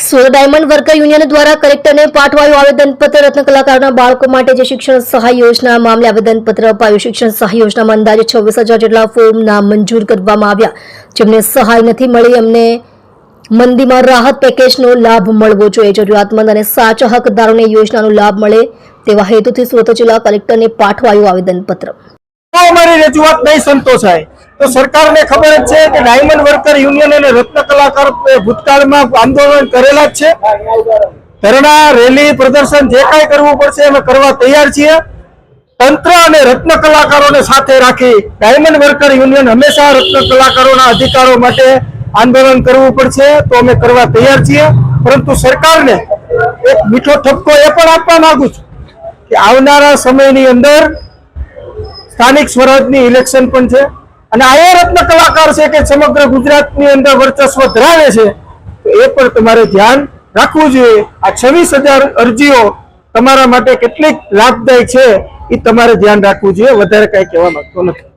Surat diamond worker union દ્વારા કલેક્ટરને પાઠવાયું આવેદનપત્ર રત્ન કલાકારોના બાળકો માટે જે શિક્ષણ સહાય યોજના મામલે આવેદનપત્ર અપાયું. શિક્ષણ સહાય યોજનામાં અંદાજે છવ્વીસ હજાર જેટલા ફોર્મ નામ મંજૂર કરવામાં આવ્યા. જેમને સહાય નથી મળી, એમને મંદીમાં રાહત પેકેજનો લાભ મળવો જોઈએ. જરૂરિયાતમંદ અને સાચા હકદારોને યોજનાનો લાભ મળે તેવા હેતુથી સુરત જિલ્લા કલેક્ટરને પાઠવાયું આવેદનપત્ર અમારી રજૂઆત નહીં સંતોષાય. તો સરકારને ખબર જ છે કે ડાયમંડ વર્કર યુનિયન અને રત્ન કલાકાર ભૂતકાળમાં આંદોલન કરેલા જ છે. ધરણા, રેલી, પ્રદર્શન જે કાંઈ કરવું પડશે અમે કરવા તૈયાર છીએ. તંત્ર અને રત્ન કલાકારોને સાથે રાખી ડાયમંડ વર્કર યુનિયન હંમેશા રત્ન કલાકારોના અધિકારો માટે આંદોલન કરવું પડશે, તો અમે કરવા તૈયાર છીએ. પરંતુ સરકારને એક મીઠો ઠપકો એ પણ આપવા માંગુ છું કે આવનારા સમયની અંદર સ્થાનિક સ્વરાજની ઇલેક્શન પણ છે. અને આ એ રત્ન કલાકાર છે કે સમગ્ર ગુજરાતની અંદર વર્ચસ્વ ધરાવે છે, તો એ પણ તમારે ધ્યાન રાખવું જોઈએ. આ છવ્વીસ હજાર અરજીઓ તમારા માટે કેટલીક લાભદાયક છે, એ તમારે ધ્યાન રાખવું જોઈએ. વધારે કઈ કહેવા માંગતો નથી.